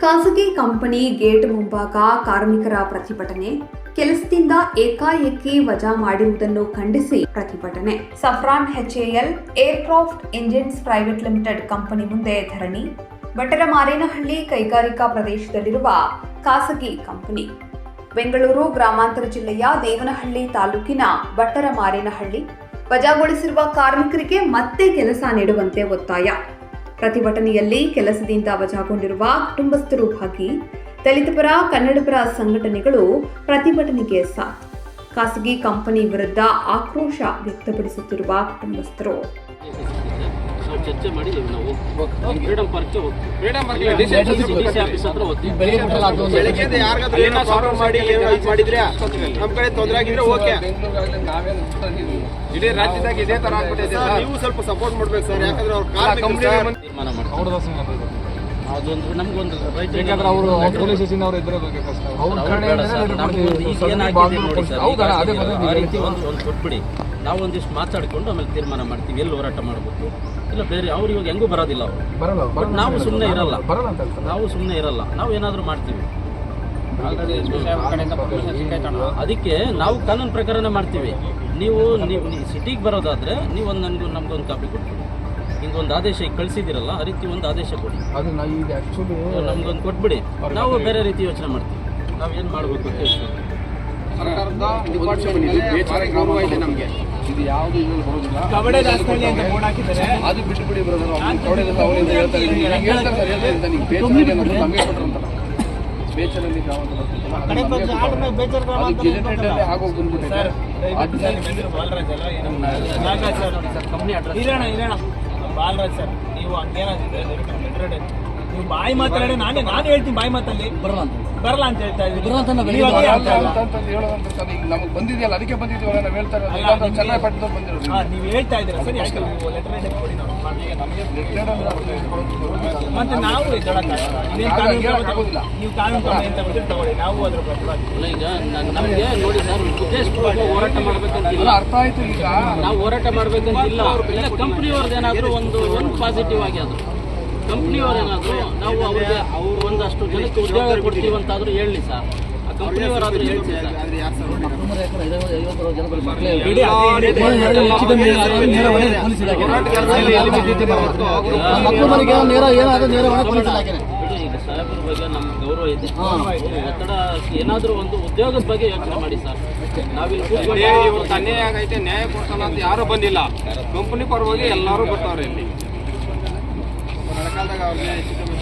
ಖಾಸಗಿ company gate ಮುಂಭಾಗ ಕಾರ್ಮಿಕರ ಪ್ರತಿಭಟನೆ ಕೆಲಸದಿಂದ ಏಕಾಏಕಿ ವಜಾ ಮಾಡಿರುವುದನ್ನು ಖಂಡಿಸಿ ಪ್ರತಿಭಟನೆ Safran HAL aircraft engines private limited company ಮುಂದೆ ಧರಣಿ ಬಟರ ಮಾರೇನಹಳ್ಳಿ ಕೈಗಾರಿಕಾ ಪ್ರದೇಶದಲ್ಲಿರುವ ಖಾಸಗಿ ಕಂಪನಿ. ಬೆಂಗಳೂರು ಗ್ರಾಮಾಂತರ ಜಿಲ್ಲೆಯ ದೇವನಹಳ್ಳಿ ತಾಲೂಕಿನ ಬಟ್ಟರ ಮಾರೇನಹಳ್ಳಿ ವಜಾಗೊಳಿಸಿರುವ ಕಾರ್ಮಿಕರಿಗೆ ಮತ್ತೆ ಕೆಲಸ ನೀಡುವಂತೆ ಒತ್ತಾಯ. ಪ್ರತಿಭಟನೆಯಲ್ಲಿ ಕೆಲಸದಿಂದ ವಜಾಗೊಂಡಿರುವ ಕುಟುಂಬಸ್ಥರು ಭಾಗಿ ದಲಿತಪರ, ಕನ್ನಡಪರ ಸಂಘಟನೆಗಳು ಪ್ರತಿಭಟನೆಗೆ ಸಾಥ್. ಖಾಸಗಿ ಕಂಪನಿ ವಿರುದ್ಧ ಆಕ್ರೋಶ ವ್ಯಕ್ತಪಡಿಸುತ್ತಿರುವ ಕುಟುಂಬಸ್ಥರು. ಚರ್ಚೆ ಮಾಡಿ ನಾವು. ಫ್ರೀಡಮ್ ಪಾರ್ಕ್ಗೆ ಹೋಗ್ತೀವಿ. ಆಫೀಸ್ ಹತ್ರ ಹೋಗ್ತೀವಿ. ಬೆಳಿಗ್ಗೆ ಯಾರಿಗಾದ್ರೂ ಏನೋ ಸಾಲ್ವ್ ಮಾಡಿ ಏನೋ ಇದು ಮಾಡಿದ್ರೆ ನಮ್ಮ ಕಡೆ ತೊಂದರೆ ಆಗಿದ್ರೆ ಓಕೆ. ಇಡೀ ರಾಜ್ಯದಾಗ ಇದೇ ತರ ಆಗ್ಬಿಟ್ಟಿದೆ ಸರ್ ನೀವು ಸ್ವಲ್ಪ ಸಪೋರ್ಟ್ ಮಾಡ್ಬೇಕು ಸರ್. ಯಾಕಂದ್ರೆ ಅವ್ರ ಕಾರ್ಮಿಕರು ತೀರ್ಮಾನ ಮಾಡ್ತೀವಿ ಅದೊಂದು ನಮ್ಗೊಂದು ರೈತರಿಗೆ ಯಾಕಂದ್ರೆ ಅವರು ಪೊಲೀಸ್ ಸ್ಟೇಷನ್ ಅವ್ರು ಇದ್ರೆ ಬಗ್ಗೆ ಕಷ್ಟ ಅವ್ರ ಅವ್ರು ಕಡೆ ಬೇಡ ಸರ್, ನಮ್ಗೆ ಒಂದು ಈಗ ಏನಾಗಿದೆ ನೋಡಿ ಸರ್, ಆ ರೀತಿ ಒಂದು ಒಂದು ಕೊಟ್ಬಿಡಿ. ನಾವು ಒಂದಿಷ್ಟು ಮಾತಾಡ್ಕೊಂಡು ಆಮೇಲೆ ತೀರ್ಮಾನ ಮಾಡ್ತೀವಿ ಎಲ್ಲಿ ಹೋರಾಟ ಮಾಡಬೇಕು? ಇಲ್ಲ ಬೇರೆ ಅವ್ರು ಇವಾಗ ಹೆಂಗೂ ಬರೋದಿಲ್ಲ ಅವರು. ಬಟ್ ನಾವು ಸುಮ್ಮನೆ ಇರಲ್ಲ. ನಾವು ಸುಮ್ಮನೆ ಇರಲ್ಲ. ನಾವು ಏನಾದರೂ ಮಾಡ್ತೀವಿ. ಅದಕ್ಕೆ ನಾವು ಕಾನೂನು ಪ್ರಕಾರನೇ ಮಾಡ್ತೀವಿ. ನೀವು ನೀವು ಸಿಟಿಗೆ ಬರೋದಾದ್ರೆ ನೀವು ಒಂದು ನನಗೆ ನಮ್ಗೊಂದು ಕಾಪಿ ಕೊಡ್ತೀವಿ. ಹಿಂಗೆ ಒಂದು ಆದೇಶ ಕಳಿಸಿದಿರಲ್ಲ ಆ ರೀತಿ ಒಂದು ಆದೇಶ ಕೊಡಿ. ನಮ್ಗೊಂದು ಕೊಟ್ಬಿಡಿ. ನಾವು ಬೇರೆ ರೀತಿ ಯೋಚನೆ ಮಾಡ್ತೀವಿ. ನಾವು ಏನು ಮಾಡಬೇಕು ಅಂತ ಯೋಚನೆ. ಸರ್ಕಾರದ ಡಿಪಾರ್ಟ್ಮೆಂಟ್ ಗೌರವ ಇದೆ ನಮಗೆ. ಇದು ಯಾವುದು ಇದ್ರಲ್ಲಿ ಬರೋದಿಲ್ಲ. ಅದು ಬಿಟ್ಟು ಬಿಡಿ ಬ್ರದರ್ ಕವಡೆದಲ್ಲ ಅವರಿಂದ ಹೇಳ್ತಾರೆ ನೀವು ಹೇಳ್ತಾರೆ ಸರ್ ಹೇಳ್ತಾರೆ ಅಂತ ನೀವು ಕೊಟ್ಟರಂತಲ್ಲ ಬೇಚರಲ್ಲಿ ಗ್ರಾಮ ಅಂತ ಅದು ಆಗೋಗಿ ಬಂದ್ಬಿಟ್ಟಿದೆ. ಕಂಪ್ನಿ ಅಡ್ರೆಸ್ ಬಾಲರಾಜ್ ಸರ್ ನೀವು ಹಂಗೇನಾಗಿದೆ ನೀವು ಬಾಯಿ ಮಾತಾಡಿ ನಾನೇ ನಾನು ಹೇಳ್ತೀನಿ ಬಾಯಿ ಮಾತಲ್ಲಿ. ಬರಲ್ಲ ಅಂತ ಬರಲ್ಲ ಅಂತ ಹೇಳ್ತಾ ಇದ್ದೀವಿ ಬರಲ್ಲ ಅಂತ ನಾವು ನೀವು ಬೆಳಿಗ್ಗೆ ಅದೇ ಹೇಳ್ತಾ ಇಲ್ಲ. ಅಂತ ಹೇಳೋದಂತ ಸರ್ ಈಗ ನಮಗೆ ಬಂದಿದೆಯಲ್ಲ ಅದಕ್ಕೆ ಬಂದಿದ್ದೀವಲ್ಲ ನಾವು ಹೇಳ್ತಾ ಇರೋದು. ಚೆನ್ನಾಗಿ ಪಟ್ಟದ್ದು ಬಂದಿರೋದು ಹಾ, ನೀವು ಹೇಳ್ತಾ ಇದ್ದೀರಾ? ಸರಿ ಯಾಕೆ ನೀವು ಲೆಟರ್ ಹೆಡ್ ಕೊಡಿ ನಾವು. ಮತ್ತೆ ನಾವು ಆಗೋದಿಲ್ಲ. ನೀವು ಕಾನೂನು ಕ್ರಮ ಅಂತ ಬಂದ್ರೆ ತಗೊಳ್ಳಿ. ನಾವು ಅದ್ರ ಬಗ್ಗೆ ಈಗ ನ- ನೋಡಿ ಸರ್ ಉದ್ದೇಶಪೂರ್ವಕ ಹೋರಾಟ ಮಾಡ್ಬೇಕಂತಿಲ್ಲ. ಅರ್ಥ ಆಯ್ತು ಈಗ. ನಾವು ಹೋರಾಟ ಮಾಡ್ಬೇಕಂತಿಲ್ಲ. ಇಲ್ಲ ಕಂಪ್ನಿಯವ್ರದ್ದು ಏನಾದರೂ ಒಂದು ಒಂದು ಪಾಸಿಟಿವ್ ಆಗಿ ಅದು ಕಂಪ್ನಿಯವ್ರು ಏನಾದರೂ ನಾವು ಅವ್ರಿಗೆ ಅವ್ರು ಒಂದಷ್ಟು ಜನಕ್ಕೆ ಉದ್ಯೋಗ ಕೊಡ್ತೀವಿ. ಅಂತಾದರೂ ಹೇಳಿ ಸರ್. ಆ ಕಂಪ್ನಿಯವರಾದ್ರೂ ಹೇಳಿ ಸರ್. ನೇರ ಏನಾದರೂ ನೇರ ಹೊಣೆ ಪೊಲೀಸ್ ಇಲಾಖೆನೆ ಸಾಹೇಬ್ರ ಬಗ್ಗೆ ಗೌರವ ಇದೆ. ಏನಾದ್ರೂ ಒತ್ತಡ ಏನಾದರೂ ಒಂದು ಉದ್ಯೋಗದ ಬಗ್ಗೆ ಯೋಚನೆ ಮಾಡಿ ಸರ್. ನಾವಿಲ್ಲಿ ಅನ್ಯಾಯ ಆಗೈತೆ ನ್ಯಾಯ ಕೊಡ್ತಾನ ಅಂತ ಯಾರು ಬಂದಿಲ್ಲ. ಕಂಪನಿ ಪರವಾಗಿ ಎಲ್ಲರೂ ಬರ್ತಾವ್ರೆ ಇಲ್ಲಿ. legal, gente.